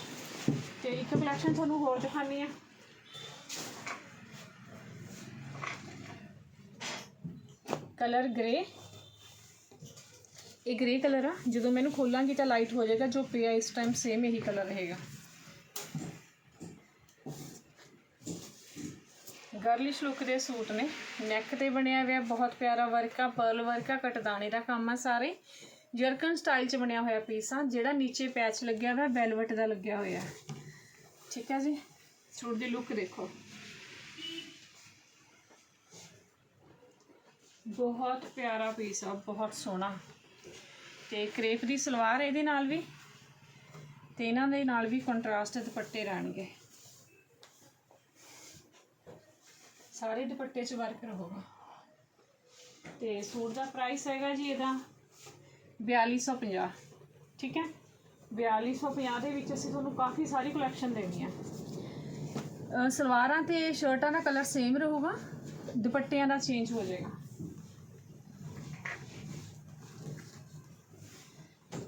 ਤੇ ਇੱਕ ਕਲੈਕਸ਼ਨ ਤੁਹਾਨੂੰ ਹੋਰ ਦਿਖਾਣੀ ਆ। ਕਲਰ ਗ੍ਰੇ ਇਹ ਗ੍ਰੇ ਕਲਰ ਆ। ਜਦੋਂ ਮੈਨੂੰ ਖੋਲਾਂਗੀ ਤਾਂ ਲਾਈਟ ਹੋ ਜਾਏਗਾ ਜੋ ਪਿਆ ਇਸ ਟਾਈਮ ਸੇਮ ਇਹੀ ਕਲਰ ਰਹੇਗਾ। ਗਰਲਿਸ਼ ਲੁੱਕ ਦੇ ਸੂਟ ਨੇ। ਨੈਕ ਤੇ ਬਣਿਆ ਹੋਇਆ ਬਹੁਤ ਪਿਆਰਾ ਵਰਕ ਆ ਪਰਲ ਵਰਕ ਆ ਕਟਦਾਣੇ ਦਾ ਕੰਮ ਆ ਸਾਰੇ। ਜਰਕਨ ਸਟਾਈਲ ਚ ਬਣਿਆ ਹੋਇਆ ਪੀਸ ਆ, ਜਿਹੜਾ ਨੀਚੇ ਪੈਚ ਲੱਗਿਆ ਹੋਇਆ ਵੈਲਵਟ ਦਾ ਲੱਗਿਆ ਹੋਇਆ ਠੀਕ ਹੈ ਜੀ? ਸੂਟ ਦੀ ਲੁੱਕ ਦੇਖੋ। ਬਹੁਤ ਪਿਆਰਾ ਪੀਸ ਆ, ਬਹੁਤ ਸੋਹਣਾ। ਤੇ ਕਰੇਪ ਦੀ ਸਲਵਾਰ ਇਹਦੇ ਨਾਲ ਵੀ। ਤੇ ਇਹਨਾਂ ਦੇ ਨਾਲ ਵੀ ਕੰਟਰਾਸਟ ਦੁਪੱਟੇ ਰਹਿਣਗੇ। ਸਾਰੇ ਦੁਪੱਟੇ 'ਚ ਵਰਕ ਰਹੂਗਾ। ਤੇ ਸੂਟ ਦਾ ਪ੍ਰਾਈਸ ਹੈਗਾ ਜੀ ਇਹਦਾ 4250 ਠੀਕ ਹੈ? 4250 ਦੇ ਵਿੱਚ ਅਸੀਂ ਤੁਹਾਨੂੰ ਕਾਫੀ ਸਾਰੀ ਕਲੈਕਸ਼ਨ ਦੇਣੀ ਹੈ। ਸਲਵਾਰਾਂ ਤੇ ਸ਼ਰਟਾਂ ਦਾ ਕਲਰ ਸੇਮ ਰਹੂਗਾ, ਦੁਪੱਟਿਆਂ ਦਾ ਚੇਂਜ ਹੋ ਜਾਏਗਾ।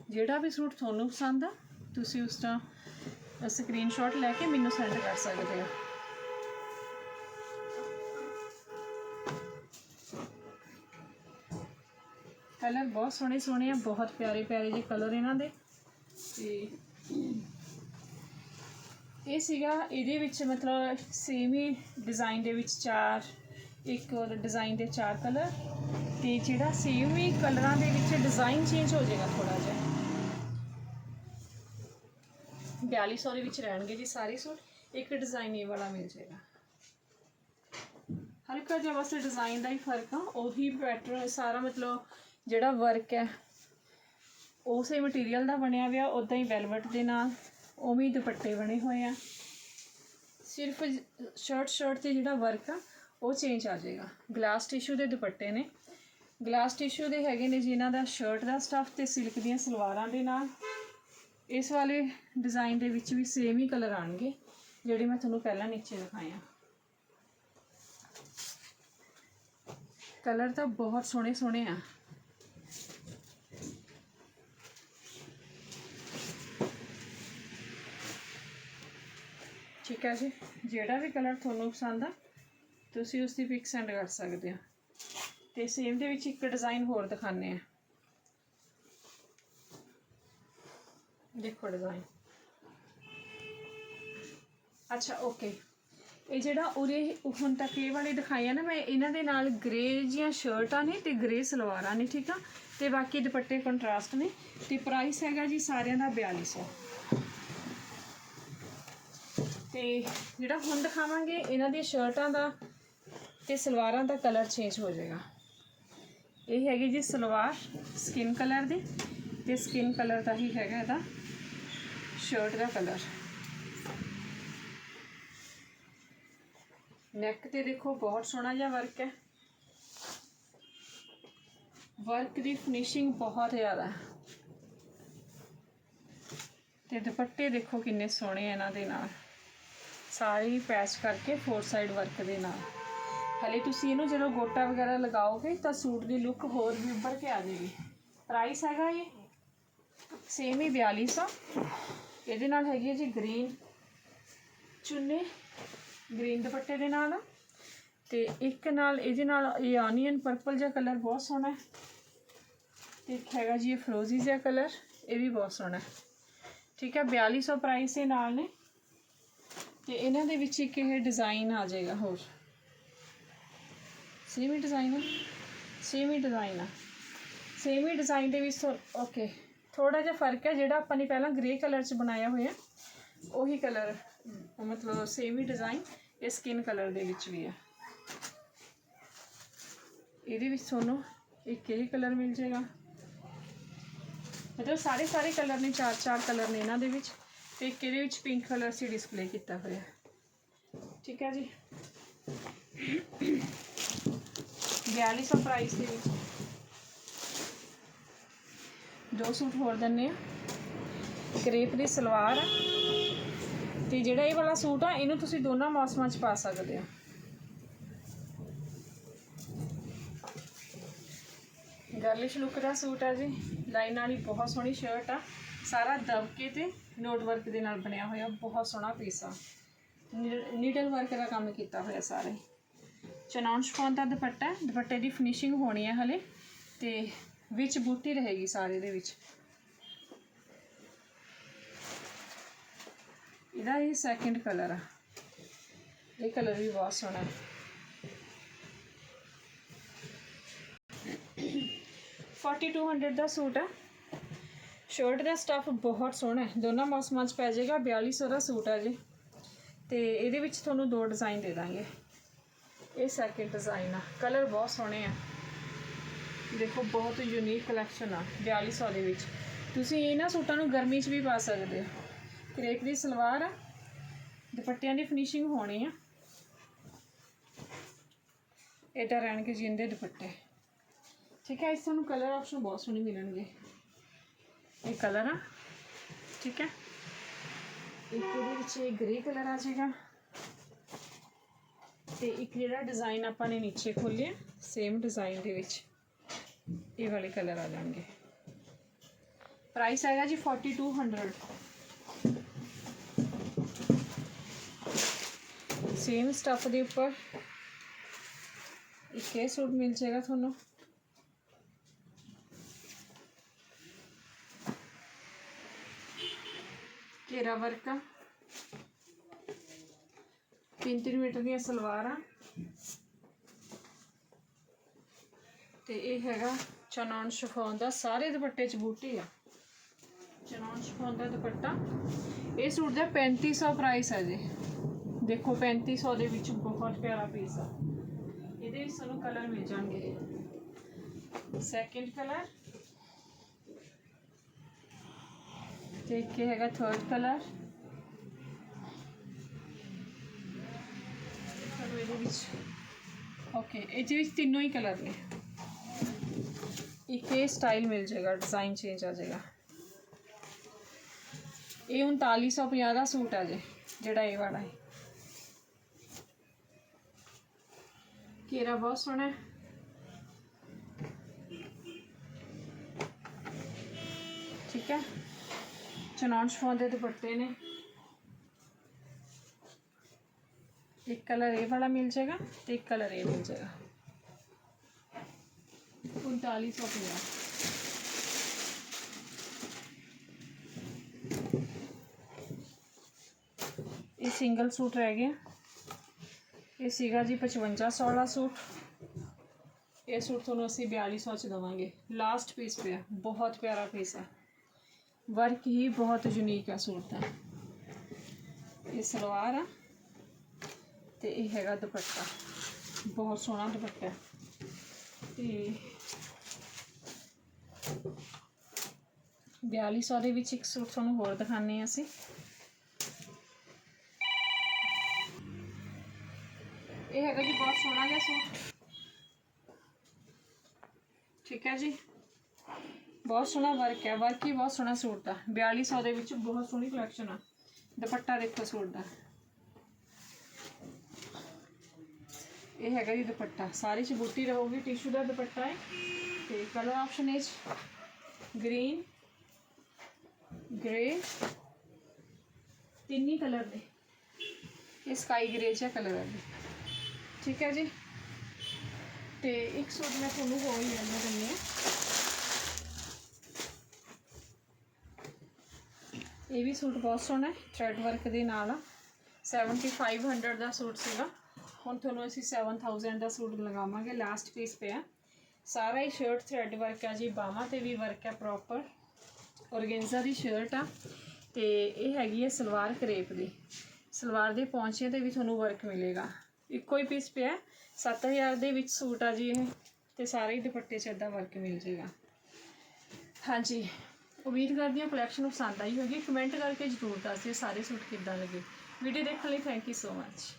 ਜਿਹੜਾ ਵੀ ਸੂਟ ਤੁਹਾਨੂੰ ਪਸੰਦ ਆ, ਤੁਸੀਂ ਉਸ ਦਾ ਸਕਰੀਨਸ਼ਾਟ ਲੈ ਕੇ ਮੈਨੂੰ ਸੈਂਡ ਕਰ ਸਕਦੇ ਹੋ। ਕਲਰ ਬਹੁਤ ਸੋਹਣੇ ਸੋਹਣੇ ਆ, ਬਹੁਤ ਪਿਆਰੇ ਪਿਆਰੇ ਜਿਹੇ ਕਲਰ ਇਹਨਾਂ ਦੇ। ਤੇ ਇਹ ਸੀਗਾ ਇਹਦੇ ਵਿੱਚ ਮਤਲਬ ਸੇਮ ਹੀ ਡਿਜ਼ਾਈਨ ਦੇ ਵਿੱਚ ਚਾਰ, ਇੱਕ ਹੋਰ ਡਿਜ਼ਾਈਨ ਦੇ ਚਾਰ ਕਲਰ। ਤੇ ਜਿਹੜਾ ਸੇਮ ਹੀ ਕਲਰਾਂ ਦੇ ਵਿੱਚ ਡਿਜ਼ਾਈਨ ਚੇਂਜ ਹੋ ਜਾਏਗਾ ਥੋੜਾ ਜਿਹਾ। 4200 ਦੇ ਵਿੱਚ ਰਹਿਣਗੇ ਜੀ ਸਾਰੇ ਸੂਟ, ਇੱਕ ਡਿਜ਼ਾਈਨ ਇਹ ਵਾਲਾ ਮਿਲ ਜਾਏਗਾ। ਹਲਕਾ ਜਿਹਾ ਬਸ ਡਿਜ਼ਾਈਨ ਦਾ ਹੀ ਫ਼ਰਕ ਆ, ਉਹੀ ਪੈਟਰਨ ਸਾਰਾ ਮਤਲਬ ਜਿਹੜਾ ਵਰਕ ਹੈ ਉਸੇ ਮਟੀਰੀਅਲ ਦਾ ਬਣਿਆ ਹੋਇਆ ਉਦਾਂ ਹੀ ਵੈਲਵਟ ਦੇ ਨਾਲ, ਉਵੇਂ ਹੀ ਦੁਪੱਟੇ ਬਣੇ ਹੋਏ ਆ। ਸਿਰਫ ਸ਼ਰਟ ਸ਼ਰਟ ਤੇ ਜਿਹੜਾ ਵਰਕ ਆ, ਉਹ ਚੇਂਜ ਆ ਜਾਏਗਾ। ਗਲਾਸ ਟਿਸ਼ੂ ਦੇ ਦੁਪੱਟੇ ਨੇ। ਗਲਾਸ ਟਿਸ਼ੂ ਦੇ ਹੈਗੇ ਨੇ ਜਿਨ੍ਹਾਂ ਦਾ ਸ਼ਰਟ ਦਾ ਸਟਫ ਤੇ ਸਿਲਕ ਦੀਆਂ ਸਲਵਾਰਾਂ ਦੇ ਨਾਲ। ਇਸ ਵਾਲੇ ਡਿਜ਼ਾਈਨ ਦੇ ਵਿੱਚ ਵੀ ਸੇਮ ਹੀ ਕਲਰ ਆਣਗੇ ਜਿਹੜੇ ਮੈਂ ਤੁਹਾਨੂੰ ਪਹਿਲਾਂ ਨੀਚੇ ਦਿਖਾਇਆ ਕਲਰ ਤਾਂ ਬਹੁਤ ਸੋਹਣੇ ਸੋਹਣੇ ਆ। ਠੀਕ ਹੈ ਜੀ। ਜਿਹੜਾ ਵੀ ਕਲਰ ਤੁਹਾਨੂੰ ਪਸੰਦ ਆ, ਤੁਸੀਂ ਉਸ ਦੀ ਪਿਕ ਸੈਂਡ ਕਰ ਸਕਦੇ ਹੋ। ਤੇ ਸੇਮ ਦੇ ਵਿੱਚ ਇੱਕ ਡਿਜ਼ਾਈਨ ਹੋਰ ਦਿਖਾਣੇ ਆ। ਦੇਖੋ ਡਿਜ਼ਾਈਨ ਅੱਛਾ ਓਕੇ ਇਹ ਜਿਹੜਾ ਉਰੇ ਹੁਣ ਤੱਕ ਇਹ ਵਾਲੇ ਦਿਖਾਏ ਆ ਨਾ, ਮੈਂ ਇਹਨਾਂ ਦੇ ਨਾਲ ਗ੍ਰੇ ਜੀਆਂ ਸ਼ਰਟਾਂ ਨੇ ਤੇ ਗ੍ਰੇ ਸਲਵਾਰਾਂ ਨੇ, ਠੀਕ ਆ? ਤੇ ਬਾਕੀ ਦੁਪੱਟੇ ਕੰਟਰਾਸਟ ਨੇ। ਤੇ ਪ੍ਰਾਈਸ ਹੈਗਾ ਜੀ ਸਾਰਿਆਂ ਦਾ 4200 ਤੇ ਜਿਹੜਾ ਹੁਣ ਦਿਖਾਵਾਂਗੇ, ਇਹਨਾਂ ਦੀਆਂ ਸ਼ਰਟਾਂ ਦਾ ਤੇ ਸਲਵਾਰਾਂ ਦਾ ਕਲਰ ਚੇਂਜ ਹੋ ਜਾਏਗਾ। ਇਹ ਹੈਗੀ ਜੀ ਸਲਵਾਰ ਸਕਿਨ ਕਲਰ ਦੀ ਤੇ ਸਕਿਨ ਕਲਰ ਦਾ ਹੀ ਹੈਗਾ ਇਹਦਾ ਸ਼ਰਟ ਦਾ ਕਲਰ। ਨੈਕ ਤੇ ਦੇਖੋ ਬਹੁਤ ਸੋਹਣਾ ਜਿਹਾ ਵਰਕ ਹੈ। ਵਰਕ ਦੀ ਫਿਨਿਸ਼ਿੰਗ ਬਹੁਤ ਜ਼ਿਆਦਾ ਹੈ। ਤੇ ਦੁਪੱਟੇ ਦੇਖੋ ਕਿੰਨੇ ਸੋਹਣੇ ਇਹਨਾਂ ਦੇ ਨਾਲ। ਸਾਰੀ ਪੈਚ ਕਰਕੇ ਫੋਰ ਸਾਈਡ ਵਰਕ ਦੇ ਨਾਲ। ਹਲੇ ਤੁਸੀਂ ਇਹਨੂੰ ਜਦੋਂ ਗੋਟਾ ਵਗੈਰਾ ਲਗਾਓਗੇ ਤਾਂ ਸੂਟ ਦੀ ਲੁੱਕ ਹੋਰ ਵੀ ਉੱਭਰ ਕੇ ਆ ਜਾਏਗੀ। ਪ੍ਰਾਈਸ ਹੈਗਾ ਇਹ ਸੇਮ ਹੀ 4200 ਇਹਦੇ ਨਾਲ ਹੈਗੀ ਹੈ ਜੀ ਗ੍ਰੀਨ ਚੁੰਨੇ ਗ੍ਰੀਨ ਦੁਪੱਟੇ ਦੇ ਨਾਲ। ਤੇ ਇੱਕ ਨਾਲ ਇਹਦੇ ਨਾਲ ਇਹ ਆਨੀਅਨ ਪਰਪਲ ਜਿਹਾ ਕਲਰ ਬਹੁਤ ਸੋਹਣਾ ਹੈ। ਤੇ ਇੱਕ ਹੈਗਾ ਜੀ ਇਹ ਫਰੋਜ਼ੀ ਜਿਹਾ ਕਲਰ ਇਹ ਵੀ ਬਹੁਤ ਸੋਹਣਾ ਹੈ। ਠੀਕ ਹੈ 4200 ਪ੍ਰਾਈਸ ਦੇ ਨਾਲ ਨੇ। ਤੇ ਇਹਨਾਂ ਦੇ ਵਿੱਚ ਇੱਕ ਇਹ ਡਿਜ਼ਾਈਨ ਆ ਜਾਏਗਾ, ਹੋਰ। ਸੇਮ ਹੀ ਡਿਜ਼ਾਈਨ ਹੈ ਸੇਮ ਹੀ ਡਿਜ਼ਾਈਨ ਆ? ਸੇਮ ਹੀ ਡਿਜ਼ਾਈਨ ਦੇ ਵਿੱਚ ਓਕੇ ਥੋੜਾ ਜਿਹਾ ਫ਼ਰਕ ਹੈ, ਜਿਹੜਾ ਆਪਾਂ ਨੇ ਪਹਿਲਾਂ ਗ੍ਰੇ ਕਲਰ 'ਚ ਬਣਾਇਆ ਹੋਇਆ ਉਹੀ ਕਲਰ ਮਤਲਬ ਸੇਮ ਹੀ ਡਿਜ਼ਾਈਨ ਇਹ ਸਕਿਨ ਕਲਰ ਦੇ ਵਿੱਚ ਵੀ ਆ। ਇਹਦੇ ਵਿੱਚ ਤੁਹਾਨੂੰ ਇੱਕ ਇਹ ਕਲਰ ਮਿਲ ਜਾਏਗਾ। ਮਤਲਬ ਸਾਰੇ ਸਾਰੇ ਕਲਰ ਨੇ ਚਾਰ ਚਾਰ ਕਲਰ ਨੇ ਇਹਨਾਂ ਦੇ ਵਿੱਚ। ਤੇ ਇੱਕ ਇਹਦੇ ਵਿੱਚ ਪਿੰਕ ਕਲਰ ਸੀ ਡਿਸਪਲੇ ਕੀਤਾ ਹੋਇਆ। ਠੀਕ ਹੈ ਜੀ। 4200 ਪ੍ਰਾਈਸ ਦੇ ਵਿੱਚ। ਦੋ ਸੂਟ ਹੋਰ ਦਿੰਨੇ ਆ ਕਰੇਪ ਦੀ ਸਲਵਾਰ ਆ। ਤੇ ਜਿਹੜਾ ਇਹ ਵਾਲਾ ਸੂਟ ਆ, ਇਹਨੂੰ ਤੁਸੀਂ ਦੋਨਾਂ ਮੌਸਮਾਂ 'ਚ ਪਾ ਸਕਦੇ ਹੋ। ਗਰਲਿਸ਼ ਲੁੱਕ ਦਾ ਸੂਟ ਆ ਜੀ। ਲਾਈਨ ਵਾਲੀ ਬਹੁਤ ਸੋਹਣੀ ਸ਼ਰਟ ਆ। ਸਾਰਾ ਦਬਕੇ ਤੇ ਨੋਟ ਵਰਕ ਦੇ ਨਾਲ ਬਣਿਆ ਹੋਇਆ, ਬਹੁਤ ਸੋਹਣਾ ਪੀਸ ਆ। ਨੀਡਲ ਵਰਕ ਦਾ ਕੰਮ ਕੀਤਾ ਹੋਇਆ ਸਾਰੇ। ਚਨਾਉਣ ਸ਼ਫੋਨ ਦਾ ਦੁਪੱਟਾ, ਦੁਪੱਟੇ ਦੀ ਫਿਨਿਸ਼ਿੰਗ ਹੋਣੀ ਹੈ ਹਲੇ, ਤੇ ਵਿੱਚ ਬੂਟੀ ਰਹੇਗੀ ਸਾਰੇ ਦੇ ਵਿੱਚ। ਇਹਦਾ ਇਹ ਸੈਕਿੰਡ ਕਲਰ ਆ। ਇਹ ਕਲਰ ਵੀ ਬਹੁਤ ਸੋਹਣਾ ਹੈ। 4200 ਦਾ ਸੂਟ ਹੈ ਸ਼ਰਟ ਦਾ ਸਟੱਫ ਬਹੁਤ ਸੋਹਣਾ ਹੈ। ਦੋਨਾਂ ਮੌਸਮਾਂ 'ਚ ਪੈ ਜਾਏਗਾ 4200 ਦਾ ਸੂਟ ਹੈ ਜੀ। ਤੇ ਇਹਦੇ ਵਿੱਚ ਤੁਹਾਨੂੰ ਦੋ ਡਿਜ਼ਾਈਨ ਦੇ ਦਾਂਗੇ। ਇਹ ਸੈਕਿੰਡ ਡਿਜ਼ਾਈਨ ਆ। ਕਲਰ ਬਹੁਤ ਸੋਹਣੇ ਆ। ਦੇਖੋ, ਬਹੁਤ ਯੂਨੀਕ ਕਲੈਕਸ਼ਨ ਆ 4200 ਦੇ ਵਿੱਚ। ਤੁਸੀਂ ਇਹਨਾਂ ਸੂਟਾਂ ਨੂੰ ਗਰਮੀ 'ਚ ਵੀ ਪਾ ਸਕਦੇ ਹੋ। ਕਰੇਪ ਦੀ ਸਲਵਾਰ ਆ, ਦੁਪੱਟਿਆਂ ਦੀ ਫਿਨਿਸ਼ਿੰਗ ਹੋਣੀ ਆ। ਇਹ ਤਾਂ ਰਹਿਣਗੇ ਜਿੰਦੇ ਦੁਪੱਟੇ। ਠੀਕ ਹੈ, ਇਸ ਤੁਹਾਨੂੰ ਕਲਰ ਆਪਸ਼ਨ ਬਹੁਤ ਸੋਹਣੇ ਮਿਲਣਗੇ। ਇਹ ਕਲਰ ਆ ਠੀਕ ਹੈ ਇੱਕ ਇਹਦੇ ਵਿੱਚ ਇਹ ਗ੍ਰੇ ਕਲਰ ਆ ਜਾਏਗਾ ਤੇ ਇੱਕ ਜਿਹੜਾ ਡਿਜ਼ਾਈਨ ਆਪਾਂ ਨੇ ਨੀਚੇ ਖੋਲਿਆ ਸੇਮ ਡਿਜ਼ਾਈਨ ਦੇ ਵਿੱਚ ਇਹ ਵਾਲੇ ਕਲਰ ਆ ਜਾਣਗੇ ਪ੍ਰਾਈਸ ਆਏਗਾ ਜੀ 4200 ਸੇਮ ਸਟਫ ਦੇ ਉੱਪਰ ਇੱਕ ਇਹ ਸੂਟ ਮਿਲ ਜਾਏਗਾ ਤੁਹਾਨੂੰ ਘੇਰਾ ਵਰਕ। ਆ ਤਿੰਨ ਤਿੰਨ ਮੀਟਰ ਦੀਆਂ ਸਲਵਾਰਾਂ। ਤੇ ਇਹ ਹੈਗਾ ਚਨਾਨ ਸ਼ਿਫੋਨ ਦਾ। ਸਾਰੇ ਦੁਪੱਟੇ 'ਚ ਬੂਟੀ ਆ। ਚਨਾਨ ਸ਼ਿਫੋਨ ਦਾ ਦੁਪੱਟਾ। ਇਹ ਸੂਟ ਦਾ 3500 ਪ੍ਰਾਈਸ ਹੈ ਜੀ। ਦੇਖੋ 3500 ਦੇ ਵਿੱਚ ਬਹੁਤ ਪਿਆਰਾ ਪੀਸ ਆ। ਇਹਦੇ ਵਿੱਚ ਸਾਨੂੰ ਕਲਰ ਮਿਲ ਜਾਣਗੇ। ਸੈਕਿੰਡ ਕਲਰ ਤੇ ਇੱਕ ਇਹ ਹੈਗਾ ਥਰਡ ਕਲਰ ਤੁਹਾਨੂੰ ਇਹਦੇ ਵਿੱਚ ਓਕੇ ਇਹ ਦੇ ਵਿੱਚ ਤਿੰਨੋਂ ਹੀ ਕਲਰ ਨੇ ਇੱਕ ਇਹ ਸਟਾਈਲ ਮਿਲ ਜਾਏਗਾ ਡਿਜ਼ਾਈਨ ਚੇਂਜ ਆ ਜਾਏਗਾ ਇਹ 3950 ਦਾ ਸੂਟ ਆ ਜੇ ਜਿਹੜਾ ਇਹ ਵਾਲਾ ਹੈ ਘੇਰਾ ਚਨਾਨ ਸ਼ਫੋਨ ਦੇ ਦੁਪੱਟੇ ਨੇ। ਇੱਕ ਕਲਰ ਇਹ ਵਾਲਾ ਮਿਲ ਜਾਏਗਾ ਤੇ ਇੱਕ ਕਲਰ ਇਹ ਮਿਲ ਜਾਏਗਾ। 3950 ਇਹ ਸਿੰਗਲ ਸੂਟ ਰਹਿ ਗਿਆ ਇਹ ਸੀਗਾ ਜੀ 5500 ਵਾਲਾ ਸੂਟ। ਇਹ ਸੂਟ ਤੁਹਾਨੂੰ ਅਸੀਂ 4200 ਚ ਦਵਾਂਗੇ। ਲਾਸਟ ਪੀਸ ਪਿਆ। ਬਹੁਤ ਪਿਆਰਾ ਪੀਸ ਹੈ ਵਰਕ ਹੀ ਬਹੁਤ ਯੂਨੀਕ ਆ ਸੂਟ ਦਾ। ਇਹ ਸਲਵਾਰ ਆ ਤੇ ਇਹ ਹੈਗਾ ਦੁਪੱਟਾ। ਬਹੁਤ ਸੋਹਣਾ ਦੁਪੱਟਾ। ਹੈ ਤੇ 4200 ਦੇ ਵਿੱਚ ਇੱਕ ਸੂਟ ਤੁਹਾਨੂੰ ਹੋਰ ਦਿਖਾਣੇ ਆ ਅਸੀਂ। ਇਹ ਹੈਗਾ ਜੀ ਬਹੁਤ ਸੋਹਣਾ ਜਿਹਾ ਸੂਟ। ਠੀਕ ਹੈ ਜੀ। ਬਹੁਤ ਸੋਹਣਾ ਵਰਕ ਹੈ ਵਰਕ ਹੀ ਬਹੁਤ ਸੋਹਣਾ ਸੂਟ ਦਾ। 4200 ਦੇ ਵਿੱਚ ਬਹੁਤ ਸੋਹਣੀ ਕਲੈਕਸ਼ਨ ਆ। ਦੁਪੱਟਾ ਦੇਖੋ ਸੂਟ ਦਾ। ਇਹ ਹੈਗਾ ਜੀ ਦੁਪੱਟਾ। ਸਾਰੇ ਚ ਬੂਟੀ ਰਹੂਗੀ ਟਿਸ਼ੂ ਦਾ ਦੁਪੱਟਾ ਹੈ। ਤੇ ਕਲਰ ਆਪਸ਼ਨ ਹੈ ਗ੍ਰੀਨ ਗ੍ਰੇ ਤਿੰਨੀ ਕਲਰ ਦੇ ਇਹ ਸਕਾਈ ਗ੍ਰੇ ਜਿਹਾ ਕਲਰ ਹੈ ਠੀਕ ਹੈ ਜੀ? ਤੇ ਇੱਕ ਸੂਟ ਮੈਂ ਤੁਹਾਨੂੰ ਹੋਰ ਹੀ ਲੈਣਾ ਦਿੰਦੀ ਹਾਂ। ਇਹ ਵੀ ਸੂਟ ਬਹੁਤ ਸੋਹਣਾ ਹੈ ਥ੍ਰੈਡ ਵਰਕ ਦੇ ਨਾਲ ਆ। 7500 ਦਾ ਸੂਟ ਸੀਗਾ। ਹੁਣ ਤੁਹਾਨੂੰ ਅਸੀਂ 7000 ਦਾ ਸੂਟ ਲਗਾਵਾਂਗੇ ਲਾਸਟ ਪੀਸ ਪਿਆ। ਸਾਰਾ ਹੀ ਸ਼ਰਟ ਥ੍ਰੈਡ ਵਰਕ ਆ ਜੀ, ਬਾਹਾਂ ਤੇ ਵੀ ਵਰਕ ਹੈ ਪ੍ਰੋਪਰ ਔਰਗੈਂਜ਼ਾ ਦੀ ਸ਼ਰਟ ਆ, ਤੇ ਇਹ ਹੈਗੀ ਹੈ ਸਲਵਾਰ ਕਰੇਪ ਦੀ। ਸਲਵਾਰ ਦੇ ਪੌਂਚੇ ਤੇ ਵੀ ਤੁਹਾਨੂੰ ਵਰਕ ਮਿਲੇਗਾ। ਇੱਕੋ ਹੀ ਪੀਸ ਪਿਆ 7000 ਦੇ ਵਿੱਚ ਸੂਟ ਆ ਜੀ ਇਹ, ਤੇ ਸਾਰੇ ਹੀ ਦੁਪੱਟੇ 'ਚ ਏਦਾਂ ਵਰਕ ਮਿਲ ਜੇਗਾ। ਹਾਂਜੀ ਉਮੀਦ ਕਰਦੀ ਹਾਂ ਕਲੈਕਸ਼ਨ ਪਸੰਦ ਆਈ ਹੋਗੀ ਕਮੈਂਟ ਕਰਕੇ ਜ਼ਰੂਰ ਦੱਸਿਓ ਸਾਰੇ ਸੂਟ ਕਿੱਦਾਂ ਲੱਗੇ। ਵੀਡੀਓ ਦੇਖਣ ਲਈ ਥੈਂਕ ਯੂ ਸੋ ਮੱਚ